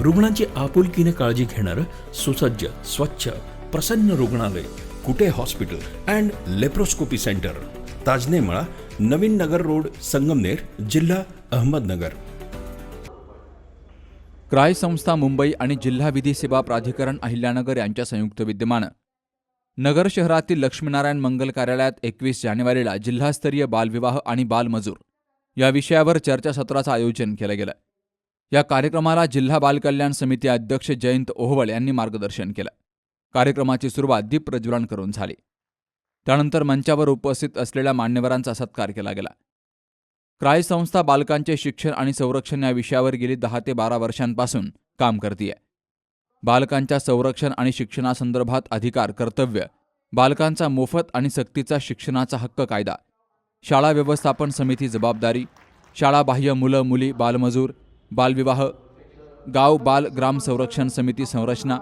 रुग्णांची आपुलकीने काळजी घेणारं सुसज्ज स्वच्छ प्रसन्न रुग्णालय Kute hospital and laparoscopy centre. Tajnemala Navin Nagar road Sangamner जिल्हा अहमदनगर. क्राय संस्था मुंबई आणि जिल्हा विधी सेवा प्राधिकरण अहिल्यानगर यांच्या संयुक्त विद्यमानं. नगर शहरातील लक्ष्मीनारायण मंगल कार्यालयात एकवीस जानेवारीला जिल्हास्तरीय बालविवाह आणि बालमजूर या विषयावर चर्चासत्राचं आयोजन केलं गेलं. या कार्यक्रमाला जिल्हा बालकल्याण समिती अध्यक्ष जयंत ओहवळ यांनी मार्गदर्शन केलं. कार्यक्रमाची सुरुवात दीप प्रज्वलन करून झाली. त्यानंतर मंचावर उपस्थित असलेल्या मान्यवरांचा सत्कार केला गेला. क्राय संस्था बालकांचे शिक्षण आणि संरक्षण या विषयावर गेली दहा ते बारा वर्षांपासून काम करतीये. बालकांच्या संरक्षण आणि शिक्षणासंदर्भात अधिकार कर्तव्य बालकांचा मोफत आणि सक्तीचा शिक्षणाचा हक्क कायदा शाळा व्यवस्थापन समिती जबाबदारी शाळाबाह्य मुलं मुली बालमजूर बालविवाह गाव बाल ग्राम संरक्षण समिती संरचना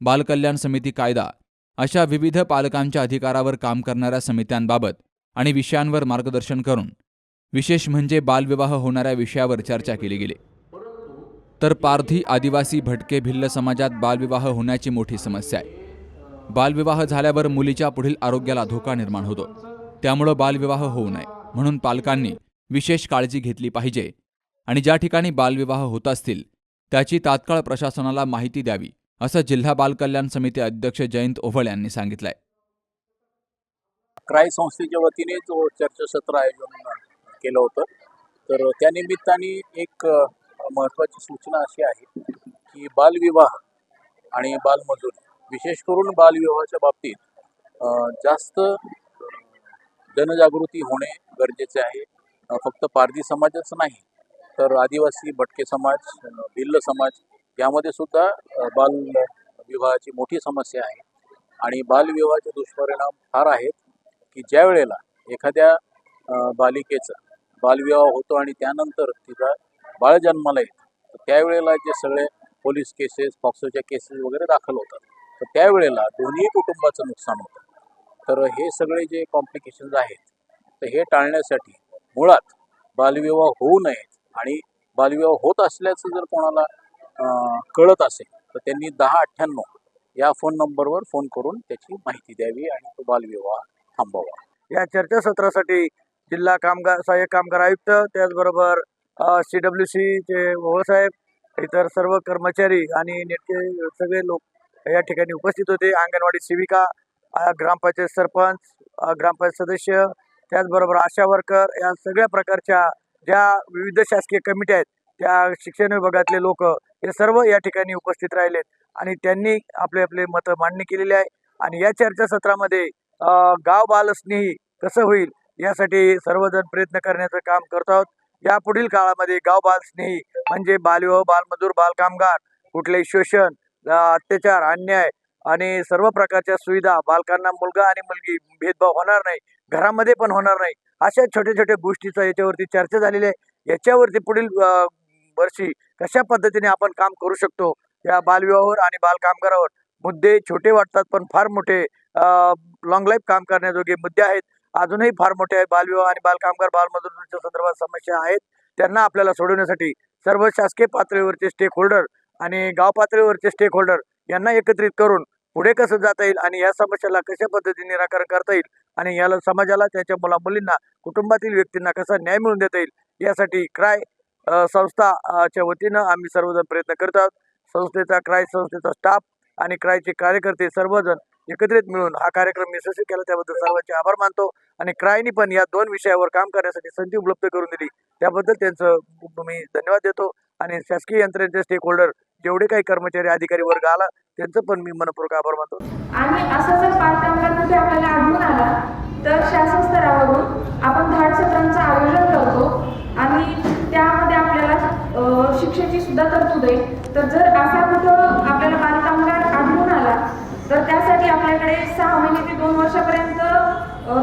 बालकल्याण समिती कायदा अशा विविध पालकांच्या अधिकारावर काम करणाऱ्या समित्यांबाबत आणि विषयांवर मार्गदर्शन करून विशेष म्हणजे बालविवाह होणाऱ्या विषयावर चर्चा केली गेली. तर पारधी आदिवासी भटके भिल्ल समाजात बालविवाह होण्याची मोठी समस्या आहे. बालविवाह झाल्यावर मुलीच्या पुढील आरोग्याला धोका निर्माण होतो. त्यामुळं बालविवाह होऊ नये म्हणून पालकांनी विशेष काळजी घेतली पाहिजे आणि ज्या ठिकाणी बालविवाह होत असतील त्याची तात्काळ प्रशासनाला माहिती द्यावी असं जिल्हा बालकल्याण समिती अध्यक्ष जयंत ओव्हळ यांनी सांगितलंय. क्राय संस्थेच्या वतीने जो चर्चासत्र आयोजन केलं होतं तर त्या निमित्ताने एक महत्त्वाची सूचना अशी आहे की बालविवाह आणि बालमजुरी विशेष करून बालविवाहाच्या बाबतीत जास्त जनजागृती होणे गरजेचे आहे. फक्त पारधी समाजच नाही तर आदिवासी भटके समाज भिल्ल समाज यामध्ये सुद्धा बाल विवाहाची मोठी समस्या आहे. आणि बालविवाहाचे दुष्परिणाम फार आहेत की ज्या वेळेला एखाद्या बालिकेचा बालविवाह होतो आणि त्यानंतर तिचा बाळ जन्माला येतं तर त्यावेळेला जे सगळे पोलीस केसेस पॉक्सोच्या केसेस वगैरे दाखल होतात तर त्यावेळेला दोन्ही कुटुंबाचं नुकसान होतं. तर हे सगळे जे कॉम्प्लिकेशन्स आहेत तर हे टाळण्यासाठी मुळात बालविवाह होऊ नयेत. आणि बालविवाह होत असल्याचं जर कोणाला कळत असेल तर त्यांनी दहा अठ्ठ्याण्णव या फोन नंबरवर फोन करून त्याची माहिती द्यावी आणि तो बालविवाह थांबवावा. या चर्चासत्रासाठी जिल्हा कामगार सहाय्यक कामगार आयुक्त त्याचबरोबर सी डब्ल्यू सीचे साहेब इतर सर्व कर्मचारी आणि नेटके सगळे लोक या ठिकाणी उपस्थित होते. अंगणवाडी सेविका ग्रामपंचायत सरपंच ग्रामपंचायत सदस्य त्याचबरोबर आशा वर्कर या सगळ्या प्रकारच्या ज्या विविध शासकीय कमिटी आहेत त्या शिक्षण विभागातले लोक हे सर्व या ठिकाणी उपस्थित राहिलेत आणि त्यांनी आपले आपले मतं मांडणी केलेली आहे. आणि या चर्चासत्रामध्ये गाव बालस्नेही कसं होईल यासाठी सर्वजण प्रयत्न करण्याचं काम करत आहोत. या पुढील काळामध्ये गाव बालस्नेही म्हणजे बालविवाह बालमजूर बालकामगार कुठलेही शोषण अत्याचार अन्याय आणि सर्व प्रकारच्या सुविधा बालकांना मुलगा आणि मुलगी भेदभाव होणार नाही घरामध्ये पण होणार नाही अशा छोट्या छोट्या गोष्टीचा याच्यावरती चर्चा झालेली आहे. याच्यावरती पुढील वर्षी कशा पद्धतीने आपण काम करू शकतो या बालविवाहावर आणि बालकामगारावर? मुद्दे छोटे वाटतात पण फार मोठे लॉंग लाईफ काम करण्याजोगे मुद्दे आहेत. अजूनही फार मोठे आहे बालविवाह आणि बालकामगार बालमजुरीच्या संदर्भात समस्या आहेत. त्यांना आपल्याला सोडवण्यासाठी सर्व शासकीय पातळीवरचे स्टेक होल्डर आणि गाव पातळीवरचे स्टेक होल्डर यांना एकत्रित करून पुढे कसं जाता येईल आणि या समस्याला कशा पद्धतीने निराकरण करता येईल आणि याला समाजाला त्याच्या मुला मुलींना कुटुंबातील व्यक्तींना कसा न्याय मिळून देता येईल यासाठी क्राय संस्थाच्या वतीनं आम्ही सर्वजण प्रयत्न करत आहोत. संस्थेचा क्राय संस्थेचा स्टाफ आणि क्रायचे कार्यकर्ते सर्वजण एकत्रित मिळून हा कार्यक्रम यशस्वी केला. त्याबद्दल सर्वांचे आभार मानतो आणि क्रायनी पण या दोन विषयावर काम करण्यासाठी संधी उपलब्ध करून दिली. त्याबद्दल त्यांचं मी धन्यवाद देतो आणि शासकीय यंत्रणेचे स्टेक होल्डर जेवढे काही कर्मचारी अधिकारी वर्ग आला त्यांचं पण मी मनपूर्वक आभार मानतो. आणि असं जर पालकांना कुठे आपल्याला आढळून आला तर शासन स्तरावरून आपण धाड सत्रांचं आयोजन करतो आणि त्यामध्ये आपल्याला शिक्षेची सुद्धा तरतूद आहे. तर जर असा कुठं आपल्याला बालकामगार आढळून आला तर त्यासाठी आपल्याकडे सहा महिने ते दोन वर्षापर्यंत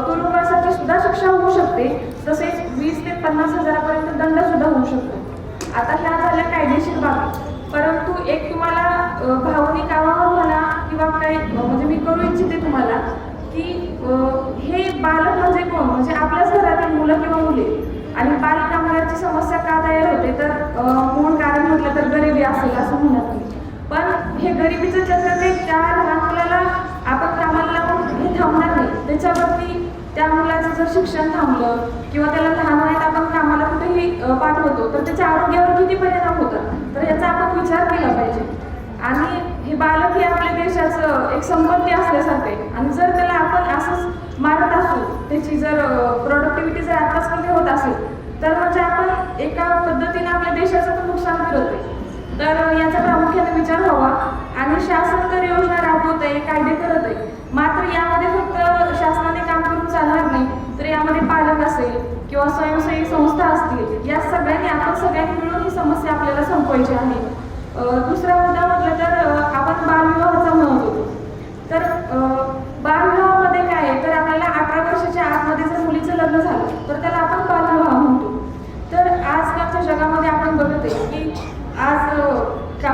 तुरुंगासाठी सुद्धा शिक्षा होऊ शकते. तसेच वीस ते पन्नास हजारापर्यंत दंड सुद्धा होऊ शकतो. आता ह्या झाल्या कायदेशीर बाबी. परंतु एक तुम्हाला भावनिक आवाहन म्हणा किंवा काय म्हणजे मी करू इच्छिते तुम्हाला की हे बालक म्हणजे कोण? म्हणजे आपल्याच घरातील मुलं किंवा मुले. आणि बालकामगारची समस्या का तयार होते? तर मूळ कारण म्हटलं तर गरिबी असेल असं म्हणत नाही. पण हे गरिबीचं चक्र ते त्या लहान मुलाला आपण कामाला लावून हे थांबणार नाही. त्याच्यावरती त्या मुलाचं जर शिक्षण थांबलं किंवा त्याला लहान वयात आपण काम कुठेही पाठवतो तर त्याच्या आरोग्यावर किती परिणाम होतात? तर याचा आपण विचार केला पाहिजे. आणि हे बालक हे आपल्या देशाचं एक संपत्ती असल्यासारखं आहे. आणि जर त्याला आपण असंच मारत असू त्याची जर प्रोडक्टिव्हिटी जर आताच कमी होत असेल तर म्हणजे आपण एका पद्धतीने आपल्या देशाचं पण नुकसान करत आहे तर याचा प्रामुख्याने विचार हवा. आणि शासन तर योजना राबवत आहे कायदे करत आहे. मात्र यामध्ये फक्त शासनाने काम करून चालणार नाही. तर यामध्ये पालक असेल किंवा स्वयंसेवी संस्था आपण सगळ्यांनी मिळून ही समस्या आपल्याला संपवायची आहे. दुसरा मुद्दा म्हटलं तर आपण बालविवाहाचा म्हणत होतो तर बालविवाहामध्ये काय आहे? तर आपल्याला अठरा वर्षाच्या आतमध्ये जर मुलीचं लग्न झालं तर त्याला आपण बालविवाह म्हणतो. तर आजकालच्या जगामध्ये आपण बघत आहे की आज का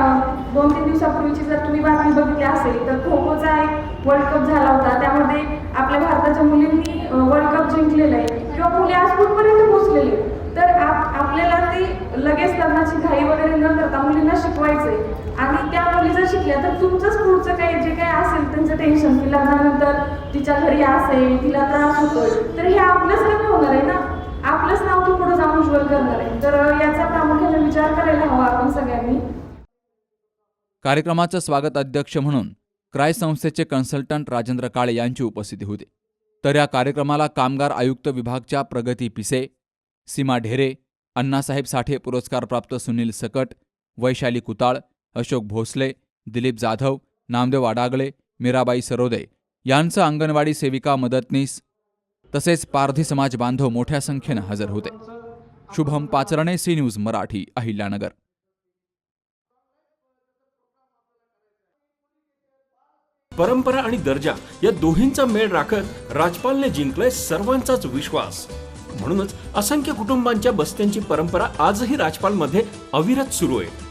दोन तीन दिवसापूर्वीची जर तुम्ही बातमी बघितली असेल तर खो खोचा एक वर्ल्ड कप झाला होता. त्यामध्ये आपल्या भारताच्या मुलींनी वर्ल्ड कप जिंकलेलं आहे किंवा मुली आज कुठपर्यंत पोहोचलेले आहेत. तर आप आपल्याला ते लगेच लग्नाची घाई वगैरे न करता मुलींना शिकवायचंय आणि त्या मुली जर शिकल्या तर तुमचंच पुढचं काही जे काही असेल त्यांचं टेन्शन की लग्नानंतर तिच्या घरी असेल तिला त्रास होतोय तर हे आपलंच कमी होणार आहे ना? आपलंच नाव तू पुढे जाऊन उज्ज्वल करणार आहे. तर याचा प्रामुख्याने विचार करायला हवा आपण सगळ्यांनी. कार्यक्रमाचं स्वागत अध्यक्ष म्हणून क्राय संस्थेचे कन्सल्टंट राजेंद्र काळे यांची उपस्थिती होती. तर या कार्यक्रमाला कामगार आयुक्त विभागच्या प्रगती पिसे सीमा ढेरे अण्णासाहेब साठे पुरस्कारप्राप्त सुनील सकट वैशाली कुताळ अशोक भोसले दिलीप जाधव नामदेव आडागळे मीराबाई सरोदे यांचं अंगणवाडी सेविका मदतनीस तसेच पारधी समाज बांधव मोठ्या संख्येनं हजर होते. Shubham Pacharne C news Marathi Ahilyanagar. परंपरा आणि दर्जा या दोहींचा मेळ राखत राजपालने जिंकलाय सर्वांचाच विश्वास. म्हणूनच असंख्य कुटुंबांच्या बस्त्यांची परंपरा आजही राजपालमध्ये अविरत सुरू आहे.